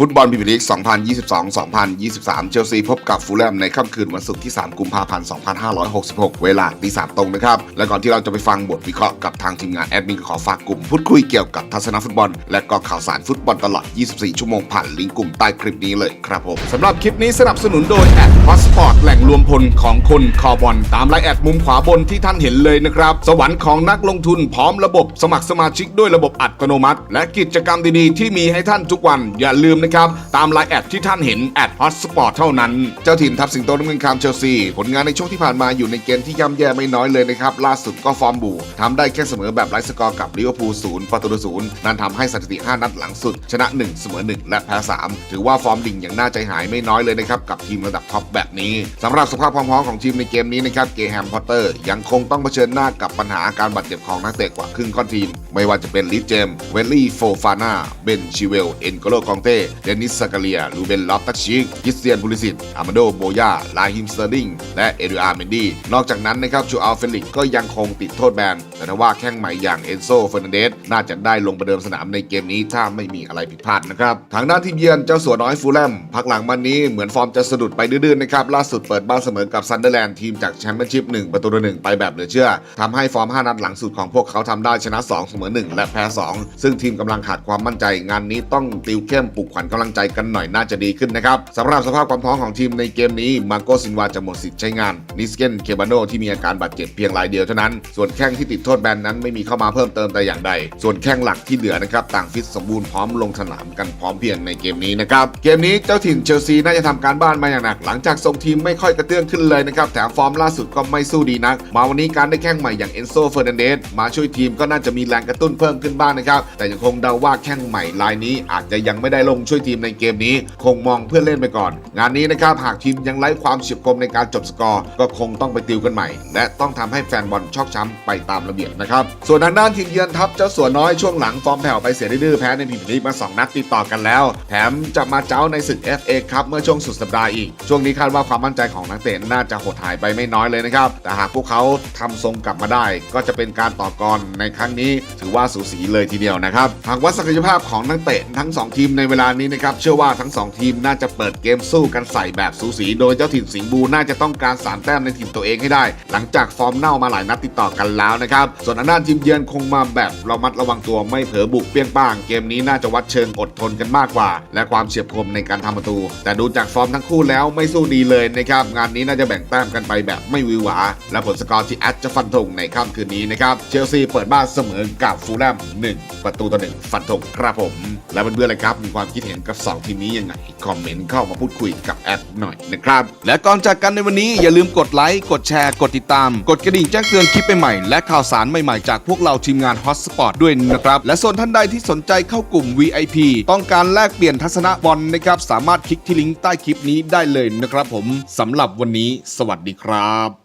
ฟุตบอลพรีเมียร์ลีก 2022-2023 เชลซีพบกับฟูลแลมในค่ำคืนวันศุกร์ที่ 3 กุมภาพันธ์ 2566 เวลาตีสามตรงนะครับ และก่อนที่เราจะไปฟังบทวิเคราะห์กับทางทีมงานแอดมินขอฝากกลุ่มพูดคุยเกี่ยวกับทัศนฟุตบอล และก็ข่าวสารฟุตบอลตลอด 24 ชั่วโมงผ่านลิงก์กลุ่มใต้คลิปนี้เลยครับผมสำหรับคลิปนี้สนับสนุนโดยแอดพอสปอร์ตแหล่งรวมพลของคนคอบอลตามไลน์แอดมุมขวาบนที่ท่านเห็นเลยนะครับสวรรค์ของนักลงทุนพร้อมระบบสมัครสมาชิกด้วยระบบอัตโนมัติ และกิจกรรมดีๆที่มีให้ท่านทุกวันอย่าลืมนะครับ ตามไลน์แอดที่ท่านเห็นแอดฮอตสปอร์ตเท่านั้น เจ้าถิ่นทัพสิงโตน้ำเงินคามเชลซี ผลงานในช่วงที่ผ่านมาอยู่ในเกณฑ์ที่ย่ำแย่ไม่น้อยเลยนะครับ ล่าสุดก็ฟอร์มบูทำได้แค่เสมอแบบไร้สกอร์กับลิเวอร์พูลศูนย์ประตูศูนย์นั่นทำให้สถิติ 5 นัดหลังสุด ชนะ 1 เสมอ 1 และแพ้ 3 ถือว่าฟอร์มดิ่งอย่างน่าใจหายไม่น้อยเลยนะครับกับทีมระดับท็อปแบบนี้สำหรับสภาพความพร้อมของทีมในเกมนี้นะครับเกแฮมพอตเตอร์ยังคงต้องเผชิญหน้ากับปัญหาอาการบาดเจ็บของนักเตะกว่าครึ่งค่อนทีม ไม่ว่าจะเป็นลิเจมเวลลี่โฟฟาน่าเบนชิเวลเอ็นโกโลกองเต้เดนิสซากาเลียลูเบนลอฟตัชชิกคริสเตียนบูลิสิตอามาโดโบยาลาฮิมสเตอร์ดิง และเอริอาเมนดี นอกจากนั้นนะครับจูอัลเฟลิกก็ยังคงติดโทษแบน แต่ว่าแข้งใหม่อย่างเอนโซเฟอร์นันเดสน่าจะได้ลงประเดิมสนามในเกมนี้ถ้าไม่มีอะไรผิดพลาดนะครับ ทางด้านทีมเยือนเจ้าสัวน้อยฟูลแลมพักหลังมันนี้เหมือนฟอร์มจะสะดุดไปดื้อๆนะครับล่าสุดเปิดบ้านเสมอกับซันเดอร์แลนด์ทีมจากแชมเปี้ยนชิพ1ประตูต่อหนึ่งไปแบบเหลือเชื่อทำให้ฟอร์ม 5 นัดหลังสุดของพวกเขาทำได้ชนะ 2 เสมอ 1 และแพ้ 2 ซึ่งทีมกำลังขาดความมั่นใจงานนี้ต้องติวเข้มปลุกขวัญกำลังใจกันหน่อยน่าจะดีขึ้นนะครับสำหรับสภาพความพร้อมของทีมในเกมนี้มาโกซินวาจะหมดสิทธิ์ใช้งานนิสเกนเคบาโนที่มีอาการบาดเจ็บเพียงรายเดียวเท่านั้น ส่วนแข้งที่ติดโทษแบนนั้นไม่มีเข้ามาเพิ่มเติมแต่อย่างใด ส่วนแข้งหลักที่เหลือนะครับต่างฟิตสมบูรณ์พร้อมลงสนามกันพร้อมเพียงในเกมนี้นะครับเกมนี้เจ้าถิ่นเชลซีน่าจะทำการบ้านมาอย่างหนัก หลังจากส่งทีมไม่ค่อยกระเตื้องขึ้นเลยนะครับแถมฟอร์มล่าสุดก็ไม่สู้ดีนัก มาวันนี้การได้แข้งใหม่อย่างเอนโซเฟอร์นันเดสมาช่วยทีมก็น่าจะมีแรงกระตุ้นเพิ่มขึ้นบ้างนะครับแต่ยังคงเดาว่าแข้งใหม่รายนี้อาจจะยังไม่ได้ลงช่วยทีมในเกมนี้ คงมองเพื่อเล่นไปก่อน งานนี้นะครับหากทีมยังไร้ความเฉียบคมในการจบสกอร์ ก็คงต้องไปติวกันใหม่ และต้องทำให้แฟนบอลชอกช้ำไปตามระเบียบนะครับ ส่วนทางด้านทีมเยือนทัพเจ้าสัวน้อยช่วงหลังฟอร์มแผ่วไปเสียดื้อแพ้ในพรีเมียร์ลีกมาสองนัดติดต่อกันแล้ว แถมจะมาเจ้าในศึก FA ครับเมื่อช่วงสุดสัปดาห์อีก ช่วงนี้คาดว่าความมั่นใจของนักเตะน่าจะหดหายไปไม่น้อยเลยนะครับ แต่หากพวกเขาทำทรงกลับมาได้ ก็จะเป็นการต่อกรในครั้งนี้ ถือว่าสูสีเลยทีเดียวนะครับ หากวัดศักยภาพของนักเตะทั้ง 2 ทีมในเวลานี้นะครับเชื่อว่าทั้ง 2 ทีมน่าจะเปิดเกมสู้กันใส่แบบสูสี โดยเจ้าถิ่นสิงห์บูน่าจะต้องการสามแต้มในถิ่นตัวเองให้ได้ หลังจากฟอร์มเน่ามาหลายนัดติดต่อกันแล้วนะครับส่วนทางด้านทีมเยือนคงมาแบบระมัดระวังตัวไม่เผลอบุกเปี้ยงป้าง เกมนี้น่าจะวัดเชิงอดทนกันมากกว่า และความเฉียบคมในการทำประตู แต่ดูจากฟอร์มทั้งคู่แล้วไม่สู้ดีเลยนะครับงานนี้น่าจะแบ่งแต้มกันไปแบบไม่วิวหวา และผลสกอร์ที่แอดจะฟันธงในค่ำคืนนี้นะครับเชลซีเปิดบ้านเสมอกับฟูลแลม1ประตูต่อหนึ่งฟันธงครับผม และเพื่อนๆเลยครับมีความคิดเห็นกับ2ทีมนี้ยังไง คอมเมนต์เข้ามาพูดคุยกับแอดหน่อยนะครับ และก่อนจากกันในวันนี้อย่าลืมกดไลค์ กดแชร์ กดติดตาม กดกระดิ่งแจ้งเตือนคลิปใหม่ๆและข่าวสารใหม่ๆจากพวกเราทีมงาน Hotspot ด้วยนะครับ และส่วนท่านใดที่สนใจเข้ากลุ่ม VIP ต้องการแลกเปลี่ยนทัศนะบอลนะครับสามารถคลิกที่ลิงก์ใต้คลิปนี้ได้เลยนะครับผมสำหรับวันนี้ สวัสดีครับ